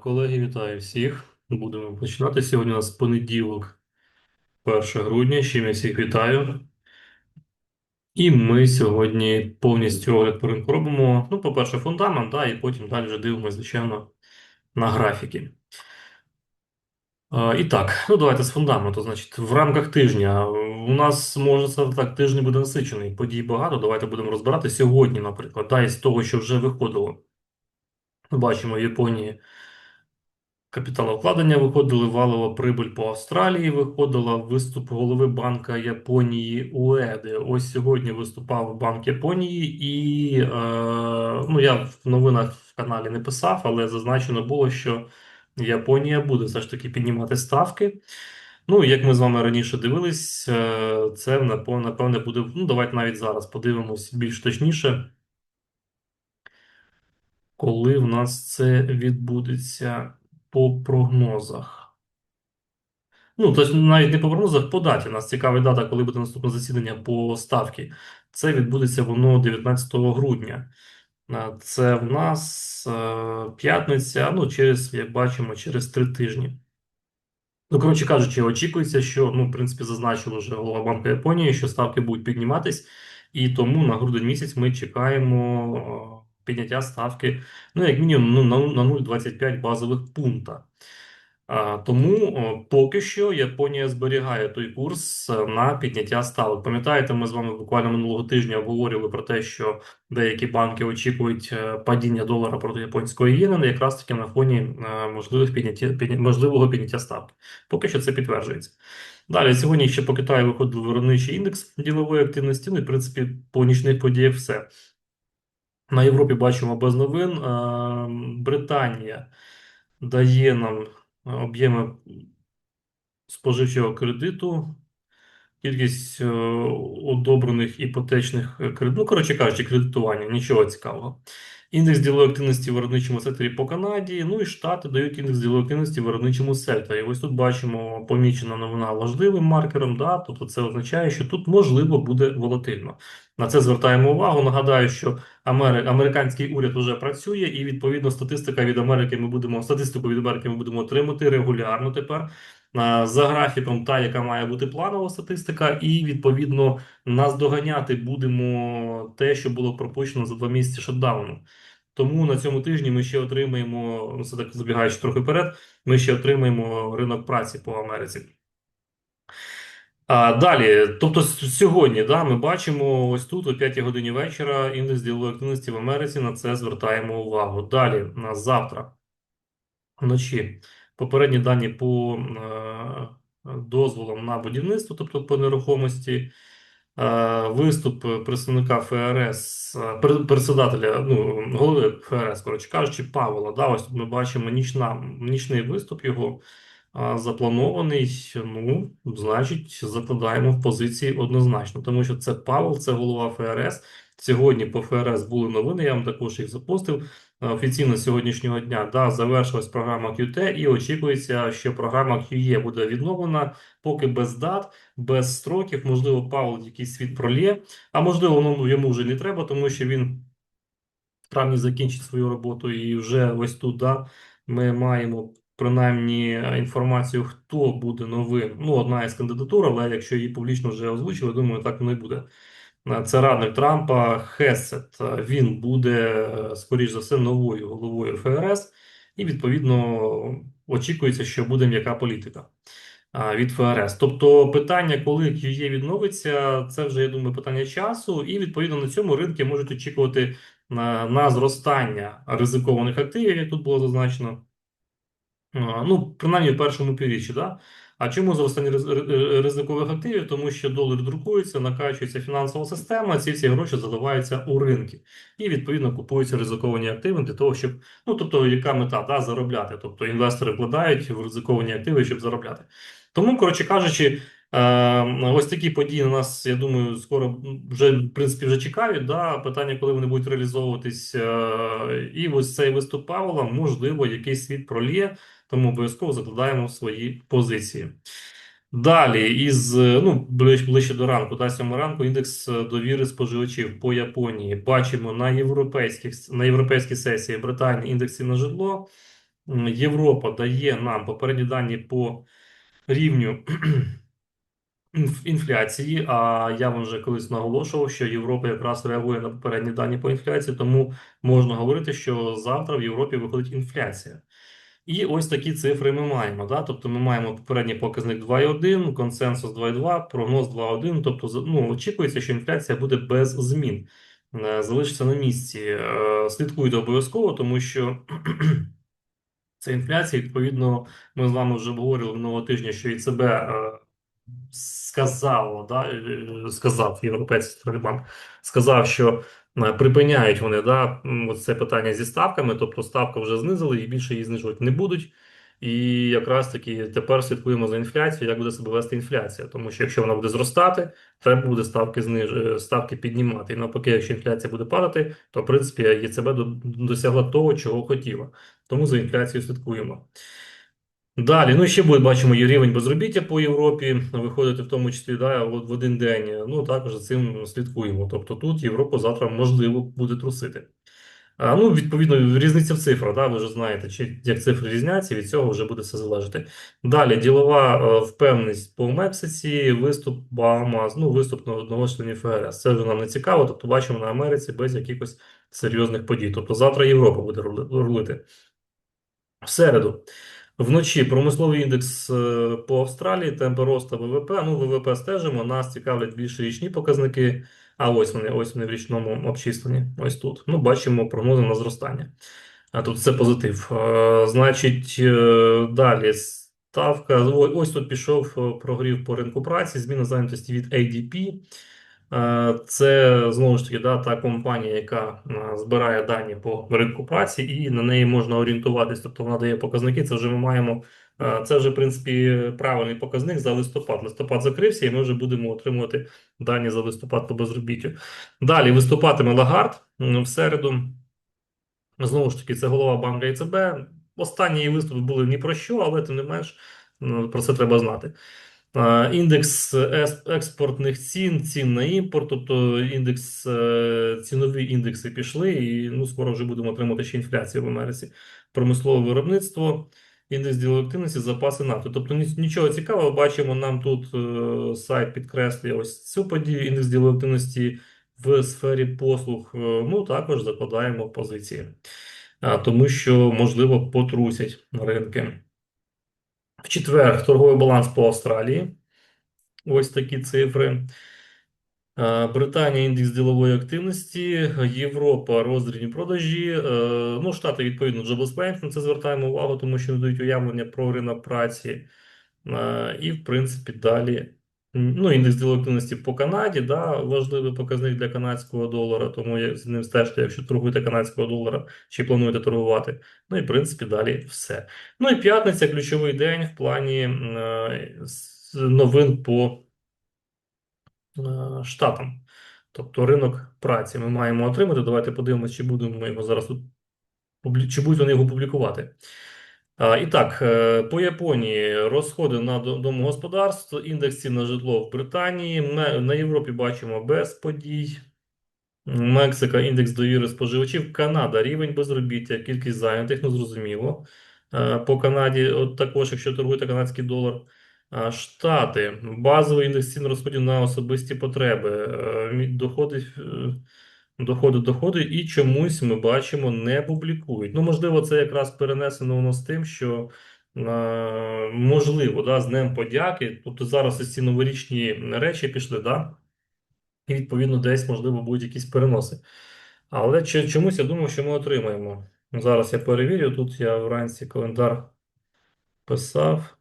Колеги, вітаю всіх. Будемо починати. Сьогодні у нас понеділок, 1 грудня. Ще я всіх вітаю. І ми сьогодні повністю огляд по ринку робимо. Ну, по-перше, фундамент, да, і потім далі вже дивимося, звичайно, на графіки. І так, ну давайте з фундаменту. Значить, в рамках тижня у нас може сказати так, тиждень буде насичений. Подій багато. Давайте будемо розбирати сьогодні, наприклад, да, із того, що вже виходило. Ми бачимо в Японії. Капіталовкладення виходили, валова прибуль по Австралії виходила, виступ голови Банка Японії УЕДи. Ось сьогодні виступав Банк Японії, і е, ну я в новинах в каналі не писав, але зазначено було, що Японія буде все ж таки піднімати ставки. Ну, як ми з вами раніше дивились, е, це напевне буде. Ну, давайте навіть зараз подивимось більш точніше, коли в нас це відбудеться по прогнозах. Ну, тобто навіть не по прогнозах, по даті. Нас цікавить дата, коли буде наступне засідання по ставці. Це відбудеться воно 19 грудня. Е, Це в нас е, п'ятниця, ну, через, як бачимо, через три тижні. Ну, коротше кажучи, очікується, що, ну, в принципі, зазначив вже голова Банку Японії, що ставки будуть підніматись, і тому на грудень місяць ми чекаємо е, підняття ставки, ну, як мінімум, ну, на, на 0,25 базових пункта. Тому поки що Японія зберігає той курс е, на підняття ставок. Пам'ятаєте, ми з вами буквально минулого тижня обговорювали про те, що деякі банки очікують е, падіння долара проти японської єни, якраз таки на фоні е, можливих підняття, підня- можливого підняття ставки. Поки що це підтверджується. Далі, сьогодні ще по Китаю виходив виробничий індекс ділової активності. Ну і в принципі по нічних подіях все. На Європі бачимо без новин. Е, Британія дає нам е, об'єми споживчого кредиту, кількість е, одобрених іпотечних кредитів. Ну, коротше кажучи, кредитування, нічого цікавого. Індекс ділової активності в виробничому секторі по Канаді. Ну і Штати дають індекс ділової активності в виробничому секторі. Ось тут бачимо помічена новина важливим маркером. Да? Тобто це означає, що тут можливо буде волатильно. На це звертаємо увагу. Нагадаю, що Амери... американський уряд вже працює, і відповідно статистика від Америки ми будемо статистику від Америки ми будемо отримати регулярно тепер. За графіком, та, яка має бути планова статистика, і відповідно наздоганяти будемо те, що було пропущено за два місяці шатдауну. Тому на цьому тижні ми ще отримаємо, ну це так забігаючи трохи вперед, ми ще отримаємо ринок праці по Америці. А, далі, тобто сьогодні, да, ми бачимо ось тут о 5 годині вечора індекс ділової активності в Америці. На це звертаємо увагу. Далі, на завтра вночі попередні дані по е, дозволам на будівництво, тобто по нерухомості. Е, Виступ представника ФРС, е, председателя, ну, голови ФРС, коротше кажучи, Павла. Да, ось ми бачимо нічна, нічний виступ його запланований. Ну, значить, закладаємо в позиції однозначно, тому що це Павел, це голова ФРС. Сьогодні по ФРС були новини, я вам також їх запостив. Е, Офіційно сьогоднішнього дня да, завершилась програма QT і очікується, що програма QE буде відновлена, поки без дат, без строків. Можливо, Павел якийсь світ пролє, а можливо, ну, йому вже не треба, тому що він в травні закінчить свою роботу, і вже ось тут да, ми маємо принаймні е, інформацію, хто буде новим. Ну, одна із кандидатур, але якщо її публічно вже озвучили, думаю, так воно і буде. Це радник Трампа Хесет. Він буде, скоріш за все, новою головою ФРС, і відповідно очікується, що буде м'яка політика від ФРС. Тобто питання, коли QE відновиться, це вже, я думаю, питання часу, і відповідно на цьому ринки можуть очікувати на, на зростання ризикованих активів, як тут було зазначено. Ну, принаймні в першому півріччі, да? А чому зростання ри- ризикових активів? Тому що долар друкується, накачується фінансова система, ці всі гроші заливаються у ринки. І, відповідно, купуються ризиковані активи для того, щоб, ну, тобто, яка мета, да, заробляти. Тобто, інвестори вкладають в ризиковані активи, щоб заробляти. Тому, коротше кажучи, е, ось такі події на нас, я думаю, скоро вже, в принципі, вже чекають, да? Питання, коли вони будуть реалізовуватись. е, І ось цей виступ Павла, можливо, якийсь світ пролє, тому обов'язково закладаємо свої позиції. Далі, із ну ближче, до ранку, да, 7 ранку, індекс е, довіри споживачів по Японії. Бачимо на європейських на європейській сесії Британії індекси на житло. Європа дає нам попередні дані по рівню інфляції. А я вам вже колись наголошував, що Європа якраз реагує на попередні дані по інфляції, тому можна говорити, що завтра в Європі виходить інфляція. І ось такі цифри ми маємо. Да? Тобто ми маємо попередній показник 2,1, консенсус 2,2, прогноз 2,1. Тобто ну, очікується, що інфляція буде без змін, е, залишиться на місці. Е, Слідкуйте обов'язково, тому що це інфляція. Відповідно, ми з вами вже обговорювали минулого тижня, що ЕЦБ е, сказало, да, е, сказав Європейський центральний банк, сказав, що припиняють вони да, це питання зі ставками, тобто ставку вже знизили і більше її знижувати не будуть. І якраз таки тепер слідкуємо за інфляцією, як буде себе вести інфляція. Тому що якщо вона буде зростати, треба буде ставки зниж... е, ставки піднімати. І навпаки, якщо інфляція буде падати, то в принципі ЄЦБ до- досягла того, чого хотіла. Тому за інфляцією слідкуємо. Далі, ну ще буде, бачимо, є рівень безробіття по Європі, виходити в тому числі да, в один день. Ну також за цим слідкуємо. Тобто тут Європу завтра можливо буде трусити. А, ну, відповідно, різниця в цифрах, да, ви вже знаєте, чи як цифри різняться, від цього вже буде все залежати. Далі, ділова е, впевненість по Мексиці, виступ Багамас, ну, виступ на одного членів ФРС. Це вже нам не цікаво, тобто бачимо на Америці без якихось серйозних подій. Тобто завтра Європа буде рулити. В середу. Вночі промисловий індекс е, по Австралії, темпи росту ВВП. Ну, ВВП стежимо, нас цікавлять більш річні показники. А ось вони, ось вони в річному обчисленні. Ось тут. Ну, бачимо прогнози на зростання. А тут все позитив. Е, Значить, е, далі ставка. Ось тут пішов прогрів по ринку праці, зміна зайнятості від ADP. Е, Це знову ж таки да, та компанія, яка е, збирає дані по ринку праці, і на неї можна орієнтуватись. Тобто вона дає показники. Це вже ми маємо. е, Це вже в принципі правильний показник за листопад. Листопад закрився, і ми вже будемо отримувати дані за листопад по безробіттю. Далі виступатиме Лагард в середу. Знову ж таки, це голова банку ЕЦБ. Останні її виступи були ні про що, але тим не менш про це треба знати. Е, Індекс експортних цін, цін на імпорт, тобто індекс, е, цінові індекси пішли, і ну, скоро вже будемо отримати ще інфляцію в Америці. Промислове виробництво, індекс ділової активності, запаси нафти. Тобто нічого цікавого, бачимо, нам тут е, сайт підкреслює ось цю подію, індекс ділової активності в сфері послуг. Ну, також закладаємо позиції, тому що, можливо, потрусять ринки. В четвер торговий баланс по Австралії. Ось такі цифри. Е, Британія індекс ділової активності, Європа роздрібні продажі. Е, Ну, Штати, відповідно, Jobless Claims, на це звертаємо увагу, тому що не дають уявлення про ринок праці. Е, І, в принципі, далі. Ну, індекс ділової по Канаді, да, важливий показник для канадського долара, тому з ним стежте, якщо торгуєте канадського долара чи плануєте торгувати. Ну і в принципі далі все. Ну і п'ятниця ключовий день в плані е, новин по е, штатам. Тобто ринок праці ми маємо отримати. Давайте подивимося, чи будемо ми його зараз тут чи будуть вони його публікувати. І так, е, по Японії розходи на домогосподарство, індекс цін на житло в Британії. На Європі бачимо без подій. Мексика, індекс довіри споживачів, Канада, рівень безробіття, кількість зайнятих, ну зрозуміло. Е, По Канаді, от також, якщо торгуєте канадський долар. Штати, базовий індекс цін розходів на особисті потреби, е, доходи, доходи, доходи, і чомусь ми бачимо, не публікують. Ну, можливо, це якраз перенесено воно з тим, що е, можливо, да, з Днем подяки. Тобто зараз ось ці новорічні речі пішли, да? І відповідно десь, можливо, будуть якісь переноси. Але чомусь я думаю, що ми отримаємо. Зараз я перевірю. Тут я вранці календар писав.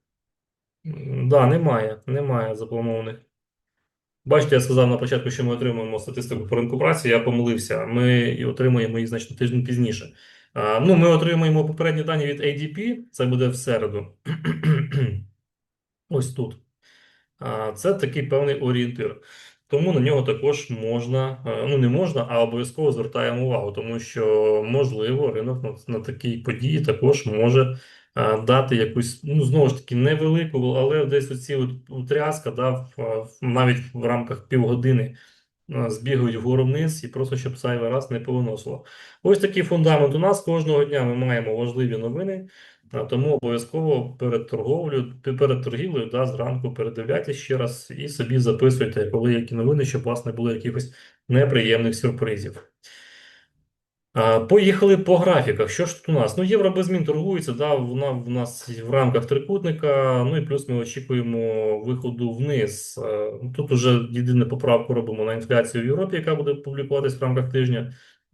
Да, немає, немає запланованих. Бачите, я сказав на початку, що ми отримуємо статистику по ринку праці. Я помилився. Ми і отримуємо її значно тиждень пізніше. А, ну, ми отримуємо попередні дані від ADP. Це буде в середу. Ось тут. А, Це такий певний орієнтир. Тому на нього також можна, ну не можна, а обов'язково звертаємо увагу, тому що можливо ринок на, на такій події також може дати якусь, ну знову ж таки, невелику, але десь оці от утряска, да, в- навіть в рамках півгодини е, збігають вгору вниз і просто щоб зайвий раз не повиносило. Ось такий фундамент у нас кожного дня. Ми маємо важливі новини. Тому обов'язково перед торговлею, перед торгівлею, да, зранку передивляйтесь ще раз і собі записуйте, коли які новини, щоб у вас не було якихось неприємних сюрпризів. Поїхали по графіках. Що ж тут у нас? Ну, євро без змін торгується, да, вона в нас в рамках трикутника. Ну і плюс ми очікуємо виходу вниз. Е, Тут уже єдину поправку робимо на інфляцію в Європі, яка буде публікуватись в рамках тижня.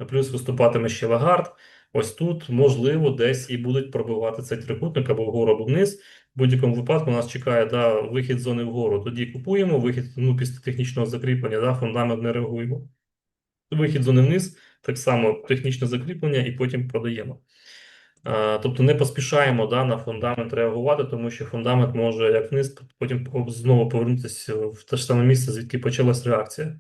Плюс виступатиме ще Лагард. Ось тут, можливо, десь і будуть пробивати цей трикутник або вгору, або вниз. В будь-якому випадку нас чекає да, вихід зони вгору. Тоді купуємо, вихід ну, після технічного закріплення, да, фундамент не реагуємо. Вихід зони вниз, так само технічне закріплення, і потім продаємо. Тобто не поспішаємо да, на фундамент реагувати, тому що фундамент може як вниз, потім знову повернутися в те ж саме місце, звідки почалась реакція.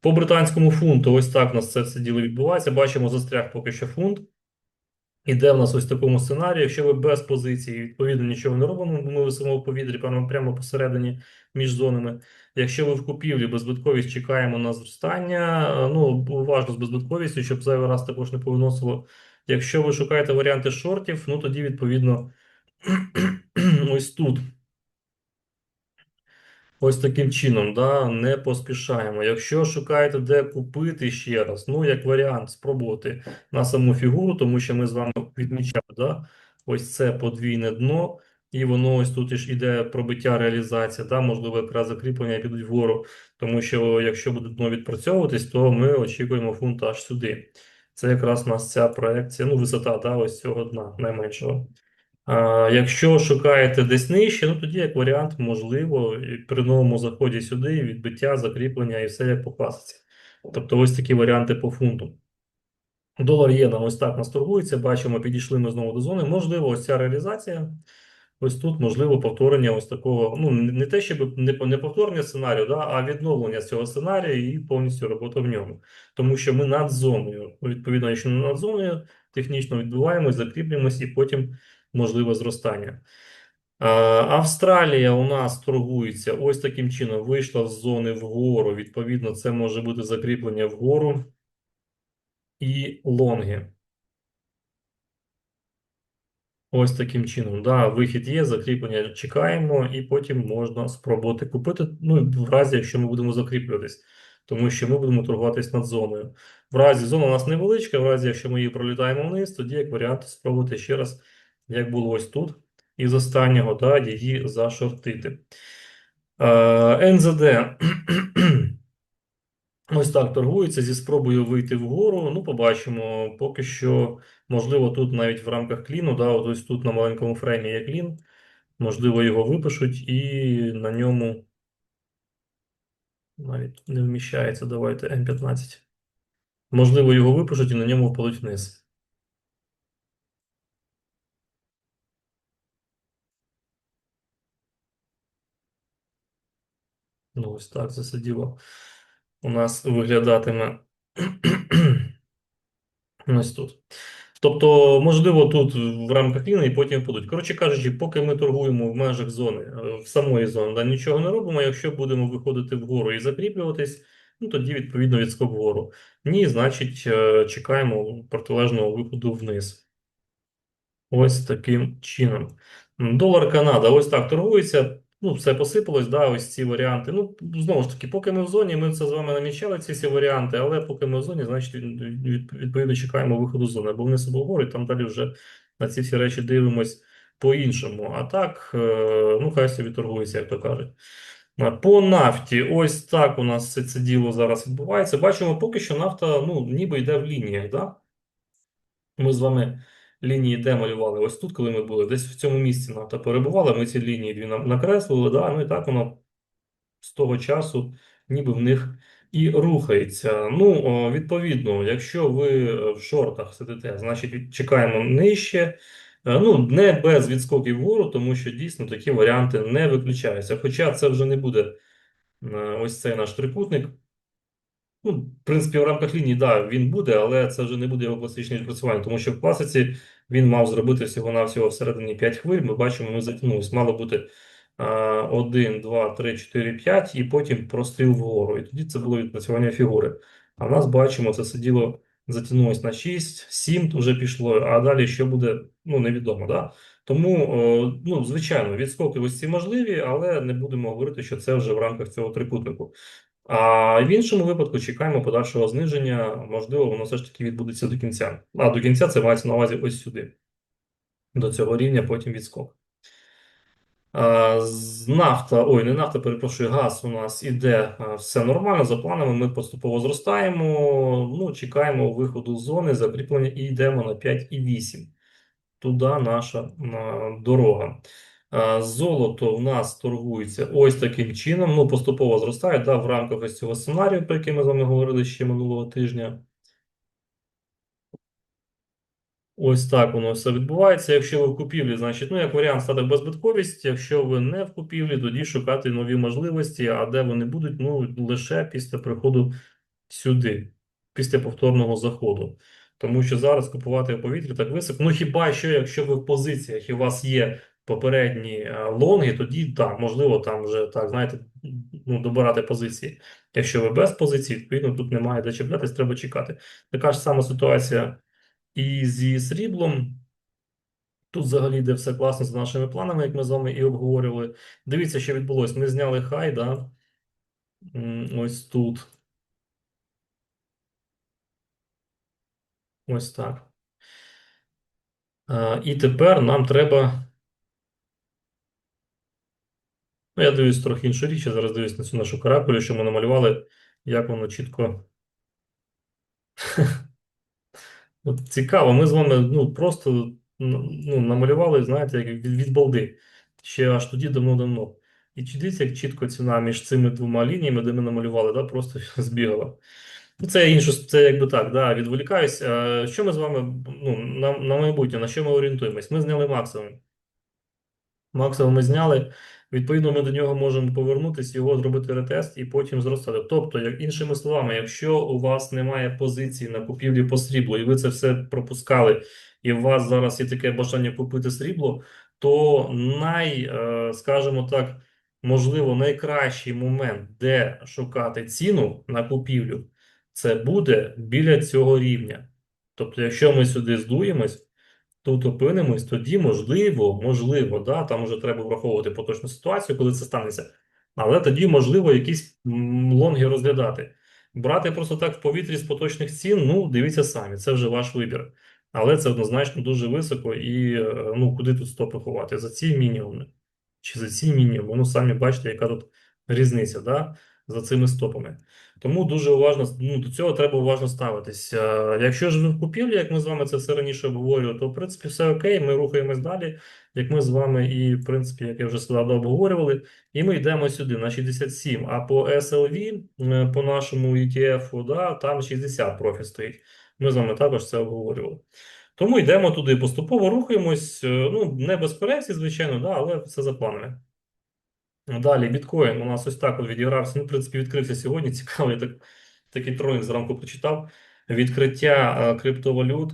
По британському фунту, ось так у нас це все діло відбувається. Бачимо застряг поки що фунт. Іде в нас ось такому сценарії. Якщо ви без позиції, відповідно нічого не робимо, бо ми висимо в повітрі прямо, прямо посередині між зонами. Якщо ви в купівлі беззбитковість чекаємо на зростання, ну уважно з беззбитковістю, щоб зайвий раз також не повиносило. Якщо ви шукаєте варіанти шортів, ну тоді відповідно ось тут. Ось таким чином, да, не поспішаємо. Якщо шукаєте, де купити ще раз, ну, як варіант, спробувати на саму фігуру, тому що ми з вами відмічали, да, ось це подвійне дно, і воно ось тут ж іде пробиття реалізація, да, можливо, якраз закріплення підуть вгору, тому що якщо буде дно відпрацьовуватись, то ми очікуємо фунт аж сюди. Це якраз у нас ця проекція, ну, висота, да, ось цього дна найменшого. Якщо шукаєте десь нижче, ну тоді як варіант, можливо, при новому заході сюди відбиття, закріплення і все як по класиці. Тобто ось такі варіанти по фунту. Долар є нам ось так нас торгується. Бачимо, підійшли ми знову до зони. Можливо, ось ця реалізація. Ось тут можливо повторення ось такого. Ну, не те, щоб не, не повторення сценарію, да, а відновлення цього сценарію і повністю робота в ньому. Тому що ми над зоною. Відповідно, якщо не над зоною, технічно відбуваємось, закріплюємось і потім можливе зростання. Австралія у нас торгується ось таким чином. Вийшла з зони вгору. Відповідно, це може бути закріплення вгору і лонги. Ось таким чином. Да, Вихід є, закріплення чекаємо, і потім можна спробувати купити. Ну, в разі, якщо ми будемо закріплюватись, тому що ми будемо торгуватись над зоною. В разі зона у нас невеличка, в разі, якщо ми її пролітаємо вниз, тоді як варіант спробувати ще раз як було ось тут, із останнього, да, її зашортити. Е, НЗД ось так торгується зі спробою вийти вгору. Ну, побачимо. Поки що, можливо, тут навіть в рамках кліну, да, от ось тут на маленькому фреймі є клін. Можливо, його випишуть і на ньому навіть не вміщається. Давайте М15. Можливо, його випишуть і на ньому впадуть вниз. Ось так це все діло у нас виглядатиме ось тут. Тобто, можливо, тут в рамках війни і потім будуть. Коротше кажучи, поки ми торгуємо в межах зони, е, в самої зони, да, нічого не робимо. Якщо будемо виходити вгору і закріплюватись, ну тоді відповідно відскок вгору. Ні, значить, е, чекаємо протилежного виходу вниз. Ось таким чином. Долар Канада ось так торгується. Ну, все посипалось, да, ось ці варіанти. Ну, знову ж таки, поки ми в зоні, ми це з вами намічали, ці всі варіанти, але поки ми в зоні, значить, відповідно, чекаємо виходу з зони. Вниз або вгору, і там далі вже на ці всі речі дивимось по-іншому. А так, е, ну, хай собі торгується, як то кажуть. По нафті, ось так у нас все це діло зараз відбувається. Бачимо, поки що нафта ну, ніби йде в лініях. Да? Ми з вами лінії де малювали. Ось тут, коли ми були, десь в цьому місці нафта перебувала, ми ці лінії дві накреслили, да, ну і так воно з того часу ніби в них і рухається. Ну, відповідно, якщо ви в шортах сидите, значить чекаємо нижче. Е, ну, не без відскоків вгору, тому що дійсно такі варіанти не виключаються. Хоча це вже не буде е, ось цей наш трикутник. Ну, в принципі, в рамках лінії, да, він буде, але це вже не буде його класичне відпрацювання, тому що в класиці він мав зробити всього-навсього всередині 5 хвиль. Ми бачимо, ми затягнулися. Мало бути 1, 2, 3, 4, 5, і потім простріл вгору. І тоді це було відпрацювання фігури. А в нас бачимо, це сиділо затягнулось на 6, 7 вже пішло, а далі що буде, ну, невідомо. Да? Тому, е, ну, звичайно, відскоки ось ці можливі, але не будемо говорити, що це вже в рамках цього трикутнику. А в іншому випадку чекаємо подальшого зниження, можливо, воно все ж таки відбудеться до кінця. А до кінця це мається на увазі ось сюди, до цього рівня, потім відскок. А, з- Нафта, ой, не нафта, перепрошую, газ у нас іде все нормально, за планами ми поступово зростаємо, ну, чекаємо виходу з зони, закріплення і йдемо на 5,8. Туди наша а, дорога. А, Золото в нас торгується ось таким чином, ну, поступово зростає, да, в рамках ось цього сценарію, про який ми з вами говорили ще минулого тижня. Ось так воно все відбувається. Якщо ви в купівлі, значить, ну, як варіант стати в беззбитковість. Якщо ви не в купівлі, тоді шукати нові можливості, а де вони будуть, ну, лише після приходу сюди, після повторного заходу. Тому що зараз купувати в повітрі так високо. Ну, хіба що, якщо ви в позиціях і у вас є попередні е, лонги, тоді так, можливо, там вже так, знаєте, ну, добирати позиції. Якщо ви без позиції, відповідно, тут немає де чіплятись, треба чекати. Така ж сама ситуація. І зі сріблом тут взагалі йде все класно за нашими планами, як ми з вами і обговорювали. Дивіться, що відбулося. Ми зняли хай, да? Ось тут. Ось так. І тепер нам треба. Ну, я дивлюсь трохи іншу річ. Я зараз дивлюсь на цю нашу каракулю, що ми намалювали, як воно чітко. От цікаво, ми з вами ну, просто ну, намалювали, знаєте, як від, балди. Ще аж тоді давно-давно. І чи дивіться, як чітко ціна між цими двома лініями, де ми намалювали, да, просто збігала. Ну, Це інше, це якби так, да, відволікаюсь. Що ми з вами, ну, на, на майбутнє, на що ми орієнтуємось? Ми зняли максимум. Максимум ми зняли. Відповідно, ми до нього можемо повернутися, його зробити ретест і потім зростати. Тобто, як іншими словами, якщо у вас немає позиції на купівлі по сріблу, і ви це все пропускали, і у вас зараз є таке бажання купити срібло, то най, е, скажімо так, можливо, найкращий момент, де шукати ціну на купівлю, це буде біля цього рівня. Тобто, якщо ми сюди здуємось тут опинимось, тоді можливо, можливо, да, там вже треба враховувати поточну ситуацію, коли це станеться. Але тоді можливо якісь лонги розглядати. Брати просто так в повітрі з поточних цін, ну, дивіться самі, це вже ваш вибір. Але це однозначно дуже високо і е, ну, куди тут стопи ховати? За ці мінімуми чи за ці мінімуми? Ну, самі бачите, яка тут різниця, да, за цими стопами. Тому дуже уважно ну, до цього треба уважно ставитись. Е, Якщо ж ви в купівлі, як ми з вами це все раніше обговорювали, то в принципі все окей, ми рухаємось далі, як ми з вами, і в принципі, як я вже сказав, обговорювали, і ми йдемо сюди на 67. А по SLV, е, по нашому ETF, да, там 60 профіль стоїть. Ми з вами також це обговорювали. Тому йдемо туди, поступово рухаємось. е, Ну, не без корекцій, звичайно, да, але все за планами. Далі біткоін у нас ось так от відігрався. Ну, в принципі, відкрився сьогодні. Цікавий так, такий тролінг зранку прочитав. Відкриття е, криптовалют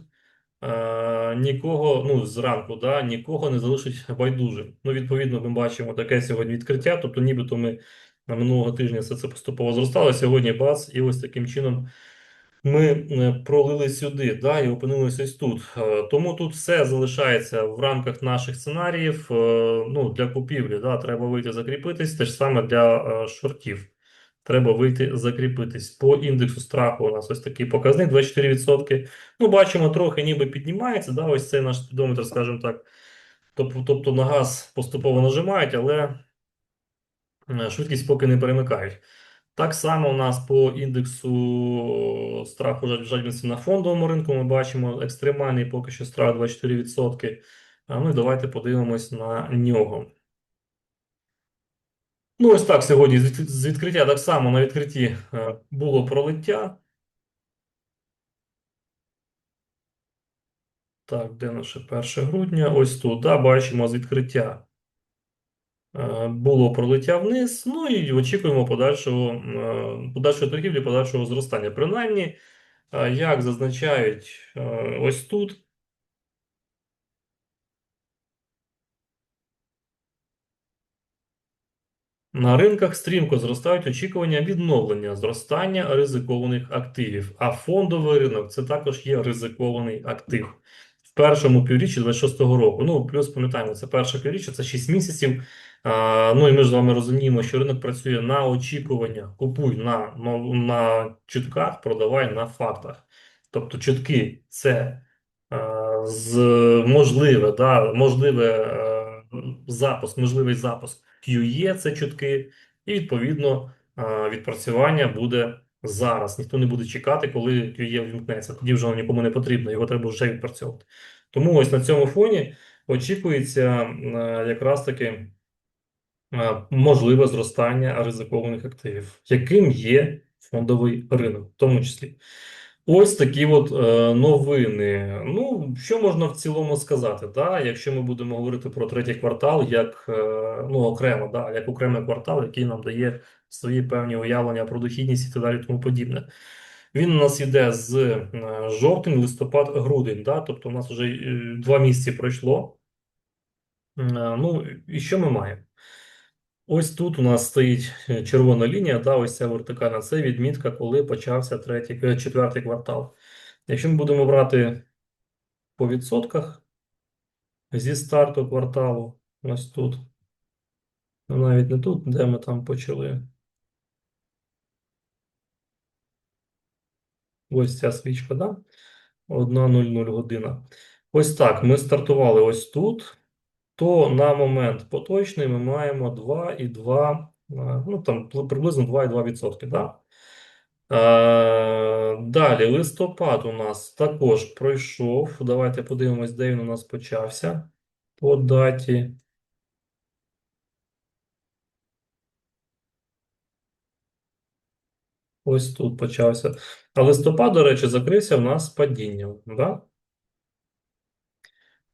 е, нікого, ну, зранку, да, нікого не залишить байдужим. Ну, відповідно, ми бачимо таке сьогодні відкриття. Тобто, нібито ми на минулого тижня все це поступово зростало. Сьогодні бац, і ось таким чином ми е, пролили сюди, да, і опинилися тут. Е, Тому тут все залишається в рамках наших сценаріїв. Е, Ну, для купівлі, да, треба вийти закріпитись. Те ж саме для шортів. Треба вийти закріпитись. По індексу страху у нас ось такий показник 24%. Ну, бачимо, трохи ніби піднімається. Да, ось цей наш спідометр, скажімо так. Тобто, тобто на газ поступово нажимають, але швидкість поки не перемикають. Так само у нас по індексу страху жаль- жадібності на фондовому ринку ми бачимо екстремальний поки що страх 24%. Ну і давайте подивимось на нього. Ну, ось так сьогодні з відкриття так само на відкритті е, було пролиття. Так, де наше 1 грудня? Ось тут, да, бачимо з відкриття. Е, Було пролиття вниз, ну і очікуємо подальшого, е, подальшої торгівлі, подальшого зростання. Принаймні, е, як зазначають ось тут, На ринках стрімко зростають очікування відновлення зростання ризикованих активів, а фондовий ринок це також є ризикований актив. Першому півріччі 26-го року. Ну, плюс пам'ятаємо, це перше півріччя, це 6 місяців. А, ну і ми ж з вами розуміємо, що ринок працює на очікуваннях. Купуй на, на, на чутках, продавай на фактах. Тобто чутки це е, з можливе, да, можливе е, запуск, можливий запуск QE, це чутки, і відповідно е, відпрацювання буде зараз. Ніхто не буде чекати, коли QE вімкнеться. Тоді вже воно нікому не потрібно, його треба вже відпрацьовувати. Тому ось на цьому фоні очікується е, якраз таки е, можливе зростання ризикованих активів, яким є фондовий ринок, в тому числі. Ось такі от е, новини. Ну, що можна в цілому сказати, да? Якщо ми будемо говорити про третій квартал, як е, ну, окремо, да? як окремий квартал, який нам дає свої певні уявлення про дохідність і так далі, тому подібне. Він у нас йде з е, жовтень, листопад, грудень, да? Тобто у нас вже е, два місяці пройшло. Е, Ну, і що ми маємо? Ось тут у нас стоїть червона лінія, да, ось ця вертикальна, це відмітка, коли почався третій, четвертий квартал. Якщо ми будемо брати по відсотках зі старту кварталу, ось тут, ну, навіть не тут, де ми там почали. Ось ця свічка, да? 1.00 година. Ось так, ми стартували ось тут, то на момент поточний ми маємо 2,2, е, ну там приблизно 2,2%, да? Е, Далі, листопад у нас також пройшов. Давайте подивимось, де він у нас почався по даті. Ось тут почався. А листопад, до речі, закрився у нас падінням. Да?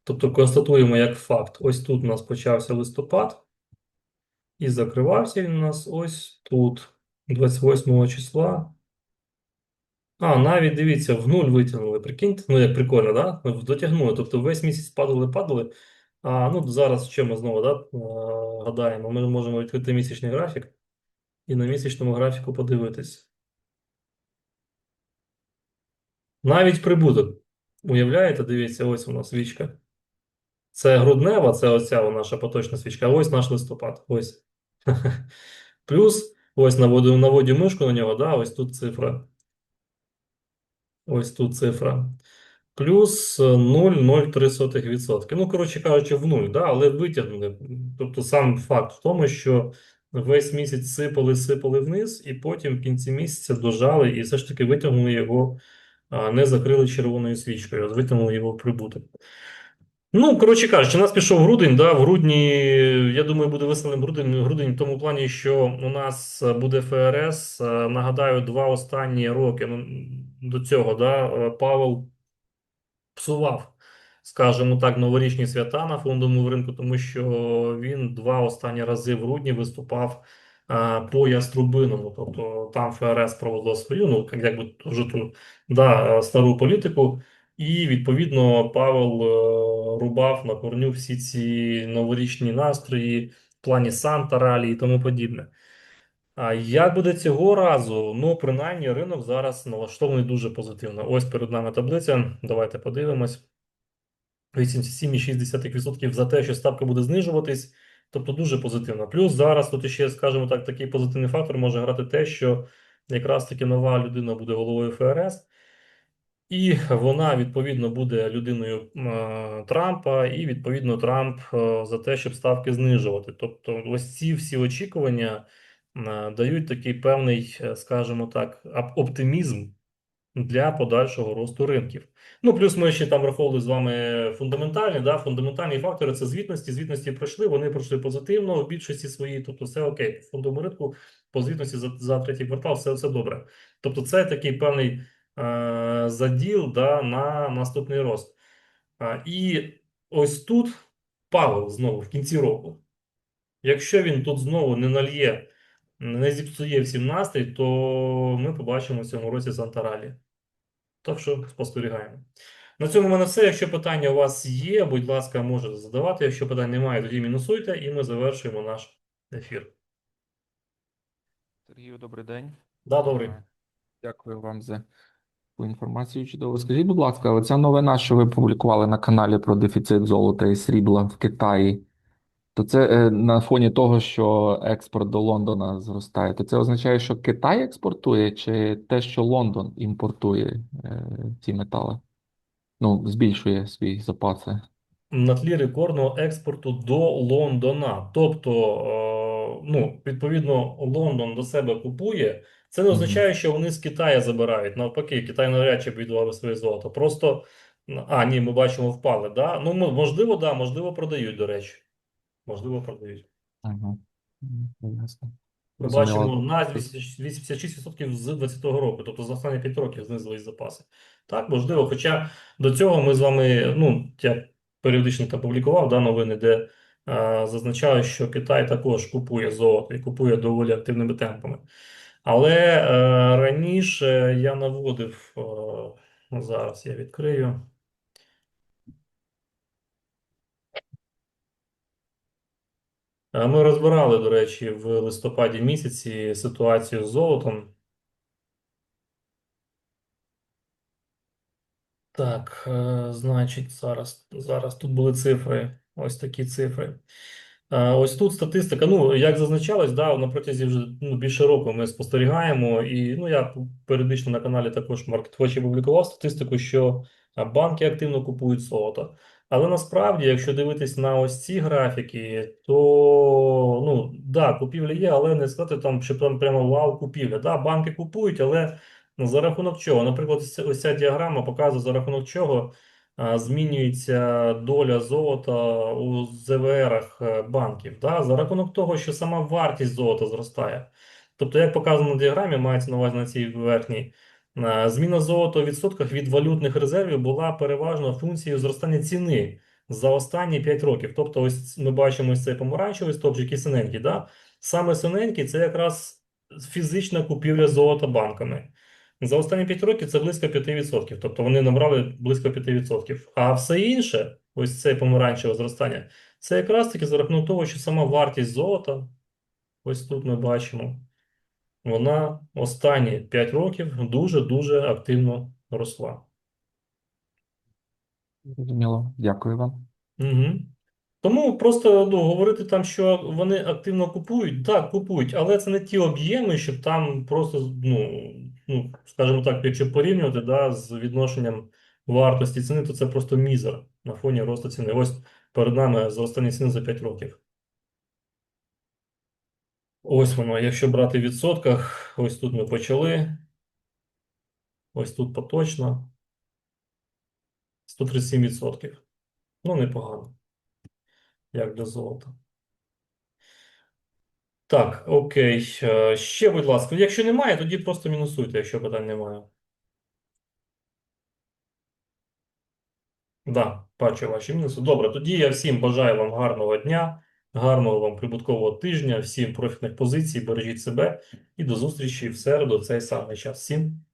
Тобто констатуємо як факт. Ось тут у нас почався листопад. І закривався він у нас ось тут, 28 числа. А, навіть дивіться, в нуль витягнули. Прикиньте, ну як прикольно, да? Дотягнули. Тобто весь місяць падали, падали. А ну зараз що ми знову да, е, гадаємо? Ми можемо відкрити місячний графік і на місячному графіку подивитись. Навіть прибуток. Уявляєте, дивіться, ось нас свічка. Це груднева, це оця наша поточна свічка, ось наш листопад. Ось. Плюс, ось наводю, наводю мишку на нього, да, ось тут цифра. Ось тут цифра. Плюс е, 0,03%. Ну, коротше кажучи, в нуль, да, але витягнули. Тобто сам факт в тому, що весь місяць сипали, сипали вниз, і потім в кінці місяця дожали і все ж таки витягнули його, не закрили червоною свічкою, а витягнули його в прибуток. Ну, коротше кажучи, у нас пішов грудень, да, в грудні, я думаю, буде веселим грудень, грудень в тому плані, що у нас буде ФРС, нагадаю, два останні роки ну, до цього, да, Павел псував, скажімо так, новорічні свята на фондовому ринку, тому що він два останні рази в грудні виступав по Яструбиному, тобто там ФРС проводила свою, ну, якби вже ту, да, е, стару політику, і відповідно Павел е, рубав на корню всі ці новорічні настрої в плані Санта, ралі і тому подібне. А як буде цього разу? Ну, принаймні, ринок зараз налаштований дуже позитивно. Ось перед нами таблиця. Давайте подивимось. 87,6% за те, що ставка буде знижуватись, тобто дуже позитивно. Плюс зараз тут ще, скажімо так, такий позитивний фактор може грати те, що якраз таки нова людина буде головою ФРС, і вона відповідно буде людиною е, Трампа, і відповідно Трамп е, за те, щоб ставки знижувати. Тобто, ось ці всі очікування е, дають такий певний, скажімо так, оптимізм для подальшого росту ринків. Ну, плюс ми ще там враховували з вами фундаментальні, да, фундаментальні фактори це звітності. Звітності пройшли, вони пройшли позитивно в більшості своїй, тобто все окей. По фондовому ринку по звітності за, за третій квартал все, все добре. Тобто, це такий певний е, заділ да, на наступний рост. А, і ось тут Павел знову в кінці року. Якщо він тут знову не нальє, не зіпсує всім настрій, то ми побачимо в цьому році Сантаралі. Так що спостерігаємо. На цьому в мене все. Якщо питання у вас є, будь ласка, можете задавати. Якщо питань немає, тоді мінусуйте, і ми завершуємо наш ефір. Сергію, добрий день. Да, добрий. Дякую вам за інформацію чудово. Скажіть, будь ласка, оця новина, що ви публікували на каналі про дефіцит золота і срібла в Китаї, то це е, на фоні того, що експорт до Лондона зростає, то це означає, що Китай експортує, чи те, що Лондон імпортує е, ці метали? Ну, збільшує свої запаси. на тлі рекордного експорту до Лондона. Тобто, е, ну, відповідно, Лондон до себе купує. Це не означає, що вони з Китаю забирають. Навпаки, Китай навряд чи віддавав своє золото. Просто, а, ні, ми бачимо, впали. Да? Ну, можливо, да, можливо, продають, до речі. Можливо, продають. Ага. Ясно. Ми Зрозуміло. бачимо на 86% з 2020 року, тобто за останні 5 років знизились запаси. Так, можливо. Хоча до цього ми з вами, ну, я періодично там публікував да, новини, де е, зазначаю, що Китай також купує золото і купує доволі активними темпами. Але е, раніше я наводив, ну, зараз я відкрию. Ми розбирали, до речі, в листопаді місяці ситуацію з золотом. Так, е, значить, зараз, зараз тут були цифри. Ось такі цифри. Е, Ось тут статистика. Ну, як зазначалось, да, на протязі вже ну, більше року ми спостерігаємо, і ну, я періодично на каналі також MarketWatch публікував статистику, що банки активно купують золото. Але насправді, якщо дивитись на ось ці графіки, то ну, да, купівля є, але не сказати там, що там прямо вау, купівля. Да, банки купують, але Ну, За рахунок чого? Наприклад, ось ця- діаграма показує, за рахунок чого змінюється доля золота у ЗВРах е, банків. Да? За рахунок того, що сама вартість золота зростає. Тобто, як показано на діаграмі, мається на увазі на цій верхній, зміна золота у відсотках від валютних резервів була переважно функцією зростання ціни за останні 5 років. Тобто, ось ми бачимо ось цей помаранчевий стовпчик і синенький. Да? Саме синенький це якраз фізична купівля золота банками. За останні 5 років це близько 5%. Тобто вони набрали близько 5%. А все інше, ось це помаранчеве зростання, це якраз таки за рахунок того, що сама вартість золота, ось тут ми бачимо, вона останні 5 років дуже-дуже активно росла. Зрозуміло. Дякую вам. Угу. Тому просто ну, говорити там, що вони активно купують, так, купують, але це не ті об'єми, щоб там просто, ну, ну, скажімо так, якщо порівнювати да, з відношенням вартості ціни, то це просто мізер на фоні росту ціни. Ось перед нами зростання ціни за 5 років. Ось воно, якщо брати в відсотках, ось тут ми почали, ось тут поточно, 137%. Ну, непогано, як для золота. Так, окей. Е, Ще, будь ласка, якщо немає, тоді просто мінусуйте, якщо питань немає. Да, бачу ваші мінуси. Добре, тоді я всім бажаю вам гарного дня, гарного вам прибуткового тижня, всім профітних позицій, бережіть себе і до зустрічі в середу, цей самий час. Всім